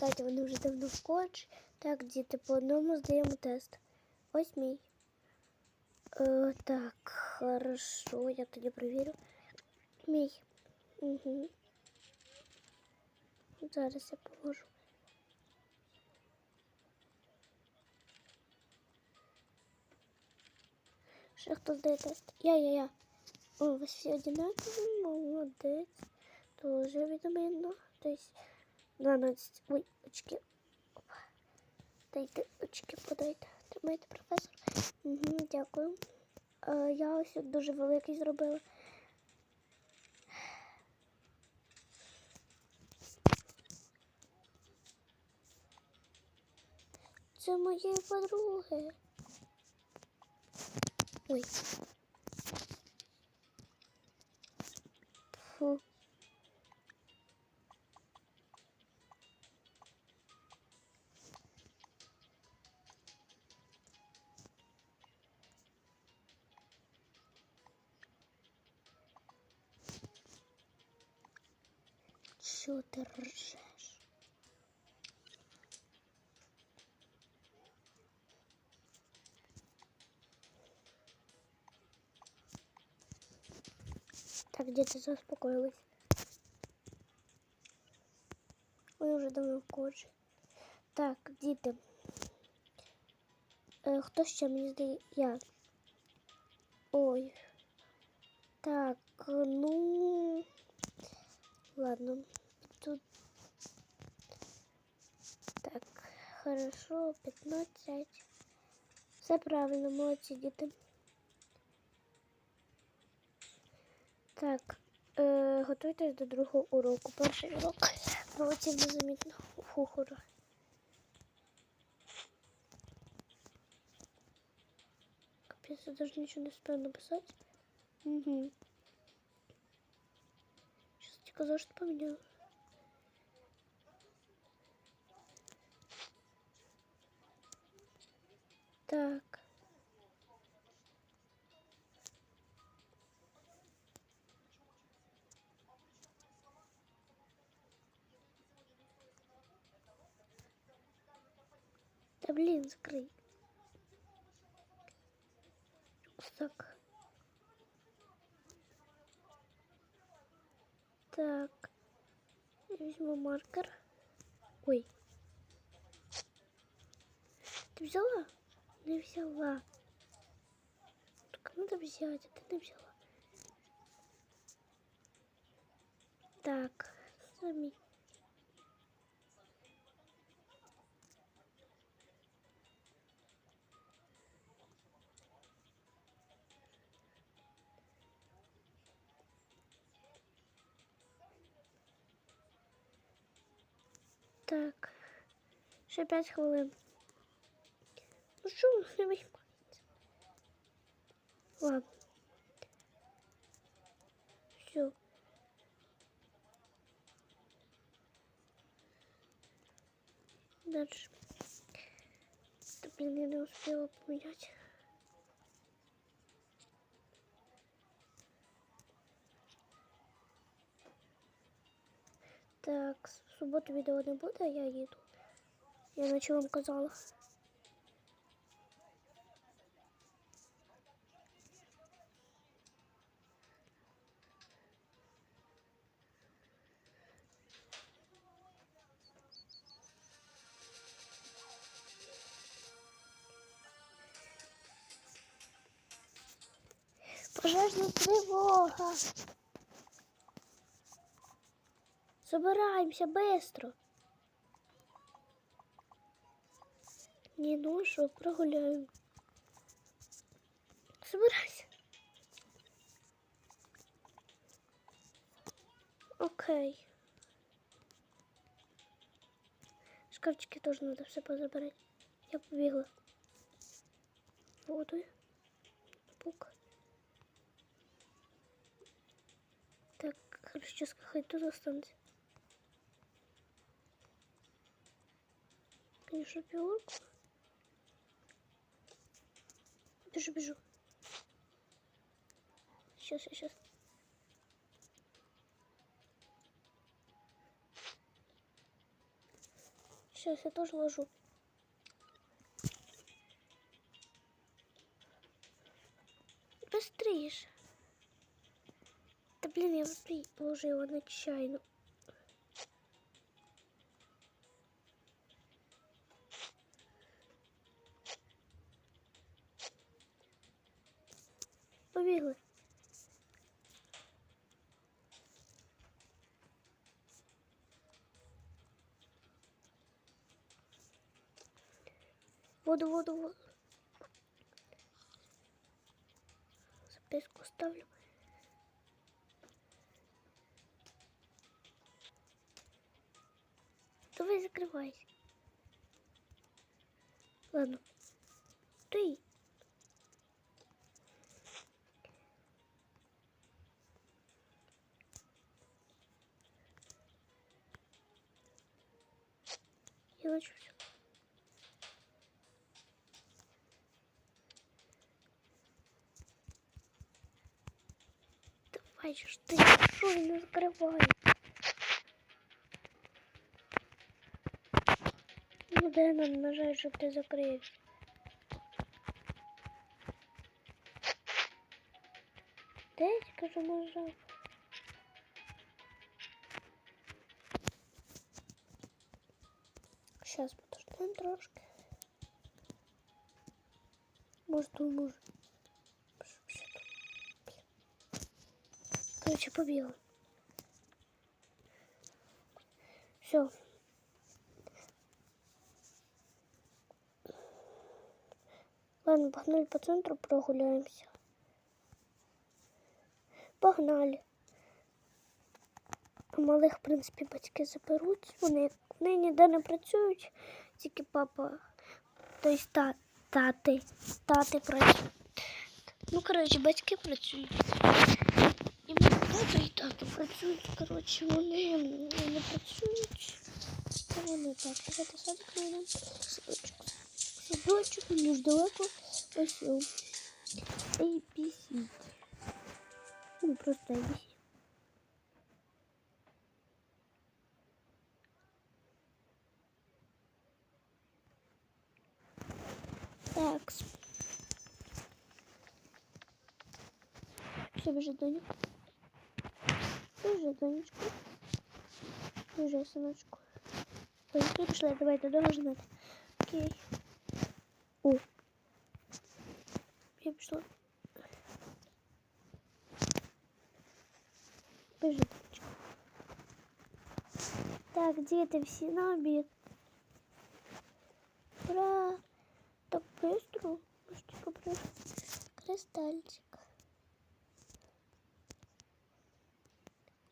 кстати, вони вже давно в коледж. Так, діти, по одному здаємо тест. Ось мій. Е, так, хорошо, я тоді перевірю. Мій. Угу. Зараз я положу. Ще хто здає тест? Я, я, я. О, у вас всі одинакові, молодець. Тоже відмінно. Десь 12. Ой, очки. Дайте очки подайте. Тримайте, професор. Угу, дякую. Е, я ось дуже великий зробила. Це моєї подруги. Ой. Фу. Чё ты ржешь? Так, где-то заспокоилась. Ой, уже давно в коджі. Так, діти. Е, хто ще мені здає? Я. Ой. Так, ну. Ладно. хорошо, 15. Все правильно, молодці діти. Так, е, готуйтесь до другого уроку. Перший урок проводив незамітно хухору. Капець, я даже нічого не успел написати. Угу. Сейчас тільки зошит поменял. Так. Да блин, закрой. Рюкзак. Так. Я возьму маркер. Ой. Ты взяла? Не взяла. Так надо взять, а ты не взяла. Так, сами. Так, ще 5 хвилин. Ну що ви не виймаєте? Ладно. Все. Дальше. Да, блин, я не успела поменять. Так, в суботу відео не буде, а я їду. Я наче вам казала. Пожежна тривога. Собираемся быстро. Не, ну что, прогуляем. Собирайся. Окей. Шкафчики тоже надо все позабирать. Я побегла. Воду. Пук. Так, сейчас хоть тут останется. Конечно, пилорку. Бежу, бежу. Сейчас, сейчас. Сейчас я тоже ложу. Быстрее же. Блин, я положила нечаянно. Побігли. Воду, воду, воду. Записку ставлю. Давай закрывайся. Ладно. Ты. Я начну всё. Давай ж ты, что не закрывай. Ну дай нам нажать, чтобы ты закрыешь. Да я тебе же нажал. Сейчас подождем трошки. Может, он может. Короче, побегал. Все. Ладно, погнали по центру прогуляемся. Погнали. Малих, в принципі, батьки заберуть. Вони, вони ніде не працюють, тільки папа, тобто та, тати, тати працюють. Ну, коротше, батьки працюють. І мій тато і тато працюють. Коротше, вони не працюють. Та вони так. Давайте садик. Садочок. Садочок, дуже далеко. О. ABC. Ну, просто ABC. Так. Все, бежит Доня. Бежит Донечка. Бежи, сыночку. Ой, ты пришла, давай, должен знать. Окей. О Я пришла. Бежи, Донечка. Так, где ты все на обед? Ура! Так быстро. Быстренько просто. Кристальчик.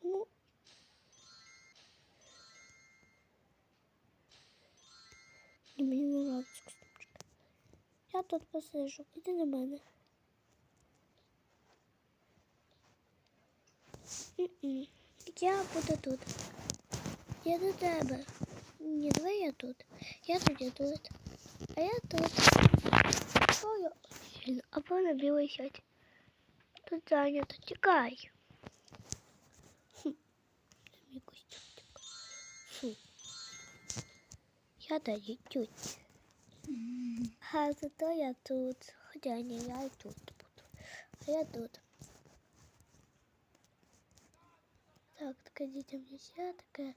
Ну. І мені не нравится костюмчик. Я тут посижу. Іди на мене. Я буду тут. Я до тебе. Ні, давай я тут. Я тоді тут. А я тут. О, я... Блін, Або на білий сядь. Тут зайнято. Тікай. Хм. Це мій костюмчик. Фу. Я тоді тють. А зато я тут. Хоча ні, я і тут буду. А я тут. Так, такая детям нельзя, такая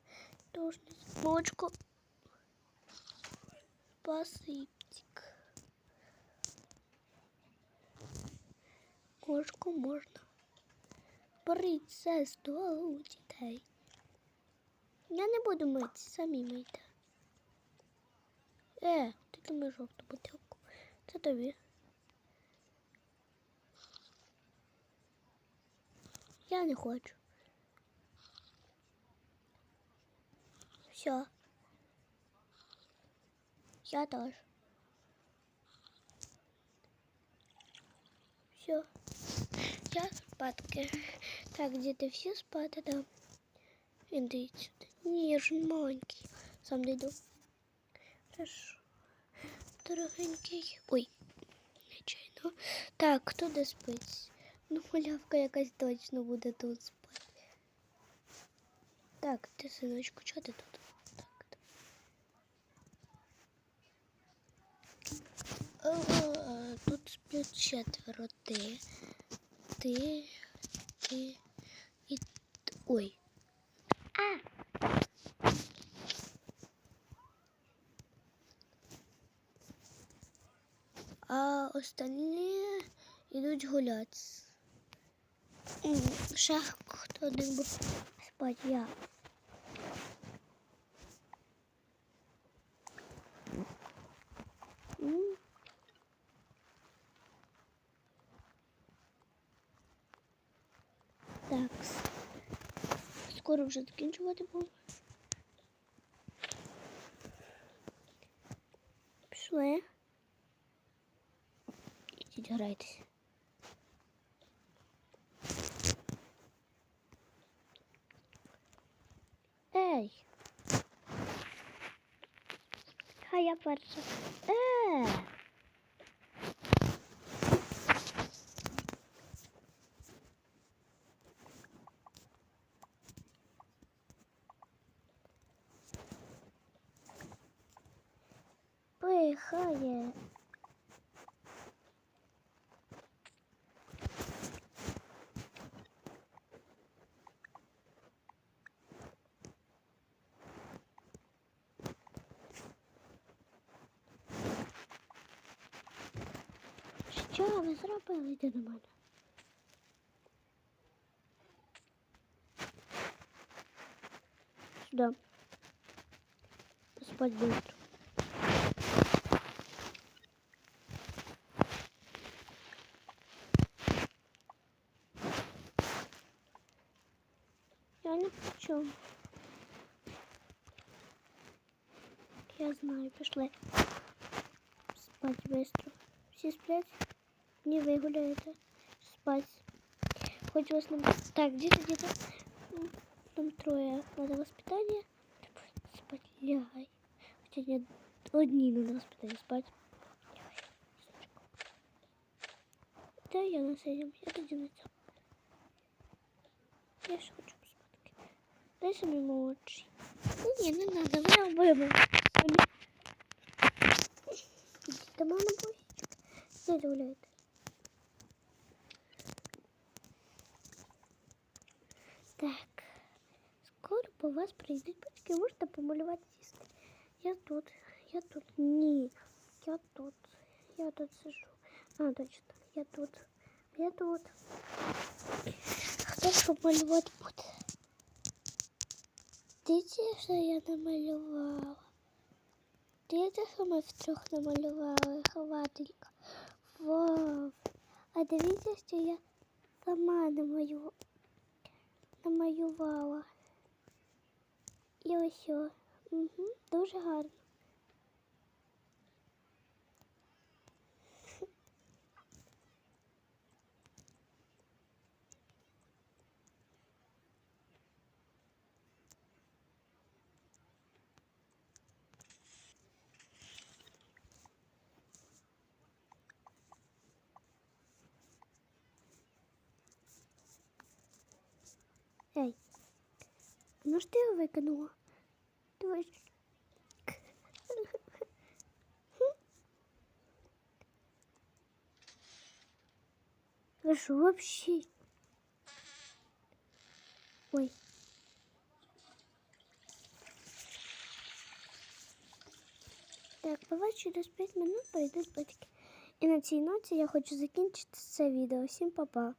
должность. Молочко. Посыптик. Молочко можно. Брить за столу у дітей. Я не буду мити, самі мийте. Е, ти там жовту бутилку. Це тобі. Я не хочу. Все. Я тоже. Все. Я спадки. Так, где-то все спати, да. Іди я ж маленький. Сам дойду. Хорошо. Дорогенький. Ой, нечайно. Так, хто де спить? Ну, малявка якась точно буде тут спати. Так, ти, синочку, чого ти тут? Тут четверо. Ти, ти, ти і... Ой. А! А остальні йдуть гуляти. Ще хто один був спати я. Так. Скоро вже закінчувати буду. Пішли. Ідіть грайтеся. Ей! Хай я перша. Е! Пихає. Що ви зробили йди до мене? Сюди. Спать быстро. Я не хочу. Я знаю, пішли. Спать быстро. Всі сплять? Не ви гуляєте. Спать. Хоч вас не... Так, где-то, где-то. М, Там трое. Надо воспитание. Спать. Лягай. Хотя нет, одни надо воспитание спать. Лягай. Сыночку. Да, я на сидим. Я тоді на цьому. Я ж хочу поспати. Дай собі молодший. Ну, ні, не надо, ви обоє. До мами бусечка. Де гуляєте? Так. Скоро по вас прийдуть батьки, можете помалювати їсти. Я тут, я тут. Ні. Я тут. Я тут сижу. А, точно. Я тут. Я тут. Хто ж помалювати буде? Дивіться, що я намалювала. Дивіться, що ми втрьох намалювали, хователька. Вау. А дивіться, що я сама намалю... намалювала. І ось. о. Угу, дуже гарно. ну ж ти його викинула? Давай. Ви що вообще? Ой. Так, буває через 5 минут прийдуть батьки. І на цій ноті я хочу закінчити це відео. Всім па-па.